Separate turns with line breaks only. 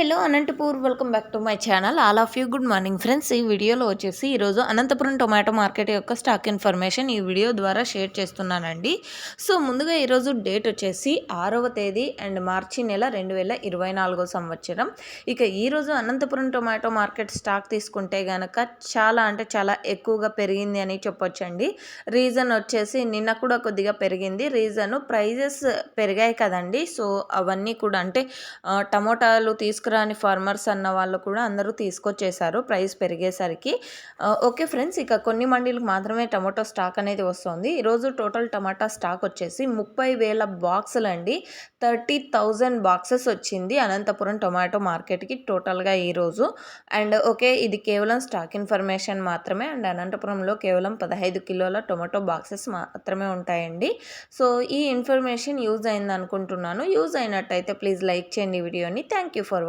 Hello Anantapur welcome back to my channel. All of you good morning friends. ఈ వీడియోలో వచ్చేసి ఈరోజు Anantapuram tomato market యొక్క స్టాక్ ఇన్ఫర్మేషన్ ఈ వీడియో ద్వారా షేర్ చేస్తున్నానండి. సో ముందుగా ఈరోజు డేట్ వచ్చేసి ఆరవ తేదీ అండ్ మార్చి నెల రెండు వేల ఇరవై నాలుగో సంవత్సరం. ఇక ఈరోజు అనంతపురం టొమాటో మార్కెట్ స్టాక్ తీసుకుంటే కనుక చాలా అంటే చాలా ఎక్కువగా పెరిగింది అని చెప్పొచ్చండి. రీజన్ వచ్చేసి నిన్న కూడా కొద్దిగా పెరిగింది. రీజను ప్రైజెస్ పెరిగాయి కదండి. సో అవన్నీ కూడా అంటే టమోటాలు తీసుకు తీసుకురాని ఫార్మర్స్ అన్న వాళ్ళు కూడా అందరూ తీసుకొచ్చేసారు ప్రైస్ పెరిగేసరికి. ఓకే ఫ్రెండ్స్ ఇక కొన్ని మండీలకు మాత్రమే టమాటో స్టాక్ అనేది వస్తుంది. ఈరోజు టోటల్ టమాటా స్టాక్ వచ్చేసి ముప్పై వేల బాక్సులు అండి. థర్టీ థౌజండ్ బాక్సెస్ వచ్చింది అనంతపురం టొమాటో మార్కెట్కి టోటల్గా ఈరోజు అండ్ ఓకే ఇది కేవలం స్టాక్ ఇన్ఫర్మేషన్ మాత్రమే. అండ్ అనంతపురంలో కేవలం పదహైదు కిలోల టొమాటో బాక్సెస్ మాత్రమే ఉంటాయండి. సో ఈ ఇన్ఫర్మేషన్ యూజ్ అయింది అనుకుంటున్నాను యూజ్ అయినట్టయితే ప్లీజ్ లైక్ చేయండి వీడియోని. Thank you for